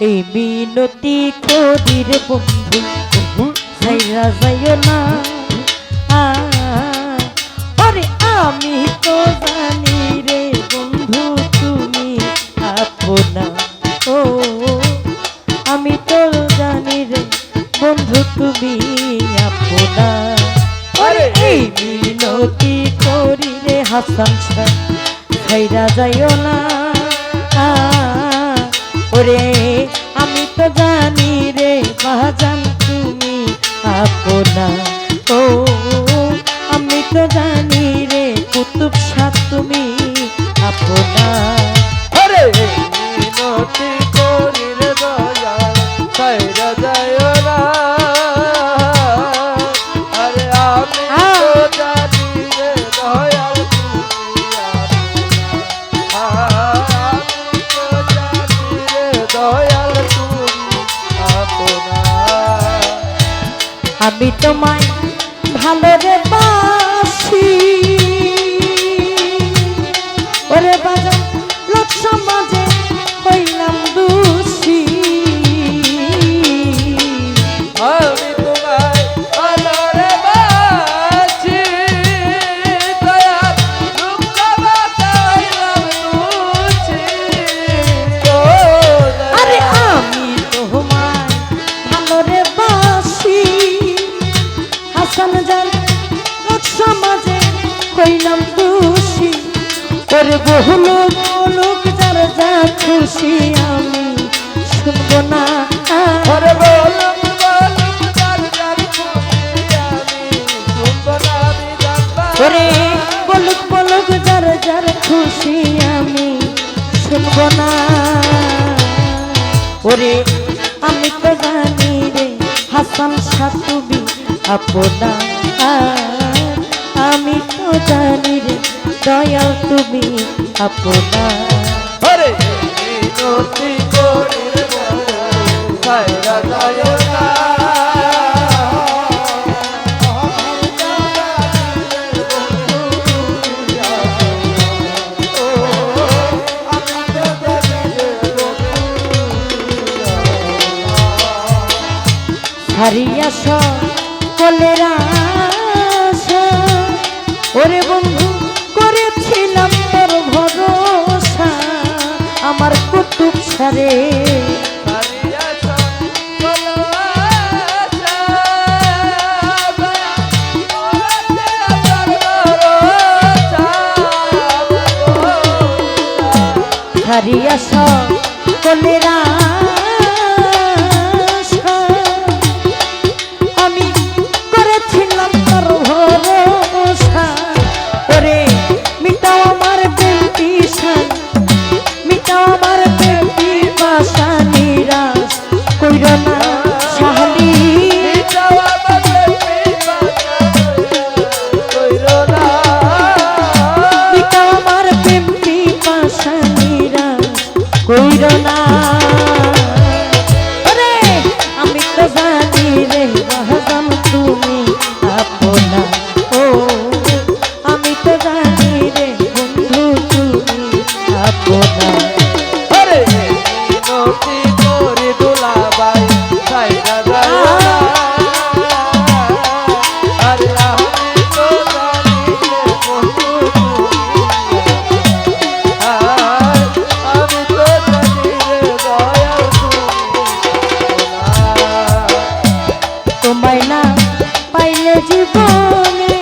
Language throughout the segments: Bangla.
এই মিনতি করি রে বন্ধু সাইরা যাইও না। আরে আমি তো জানি রে বন্ধু তুমি আপনা ও আমি তো জানি রে বন্ধু তুমি আপনা আরে এই মিনতি করি রে হাসান ছাইরা যাইও না। আ, ওরে তো জানি রে বাজান তুমি আপনা। ও আমি তো জানি রে কুতুব সাত তুমি আপনা। আরে! মিনতি আমি তোমায় ভালো রে বাসি ওরে বাজা লোক সমাজে ওরে বহু লোক লোক যার যা খুশি আমি শুনব না। ওরে জানবা ওরে বলুক বলুক যার যার খুশি আমি শুনব না। ওরে আমি তো জানি রে হাসান সাতুবি আপনা। আমি তো জানি দয়াল তুমি আপনা ওরে মিনতি করি রে সাইরা যায় না হারিয়া কলের ওরে বন্ধু হারিয়া কলের জীবনে।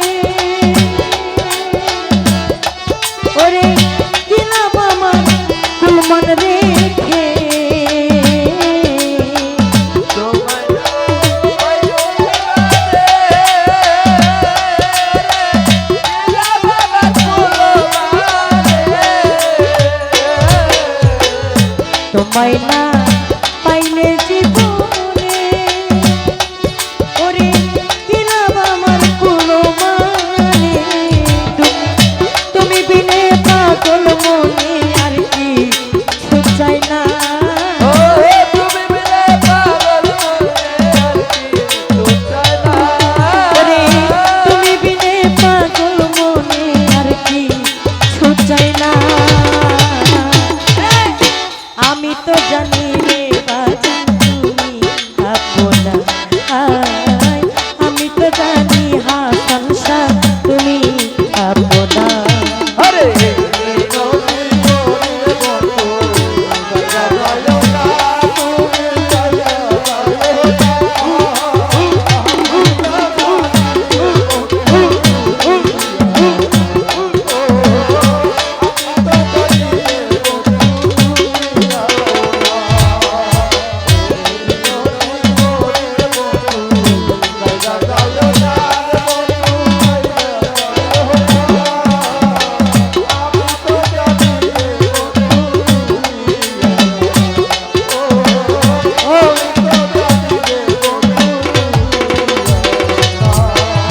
ওরে দিলাম আমার? কুলমান রেখে। তোমায়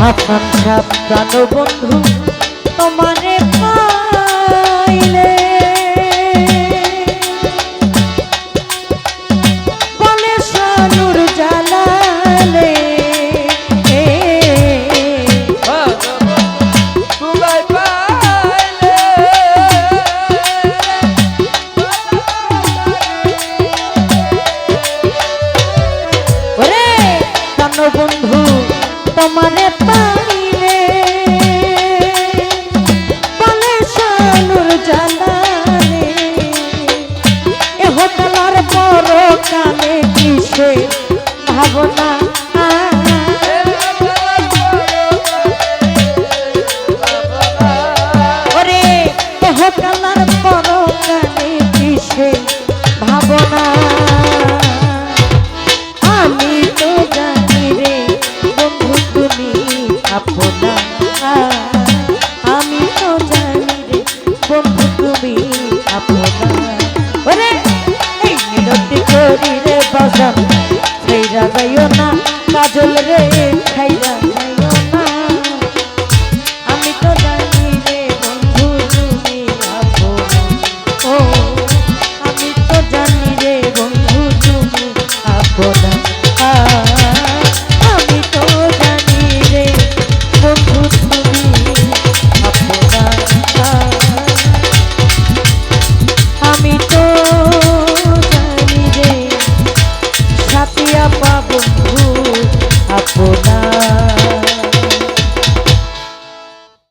হাসান সাহ প্রাণ বন্ধু তোমারে সে ভাবনা। ওরে হোকালার পরকালে কিসে ভাবনা। আমি তো জানি রে বন্ধু, তুমি আপনা আমি তো জানি রে বন্ধু, তুমি আপনা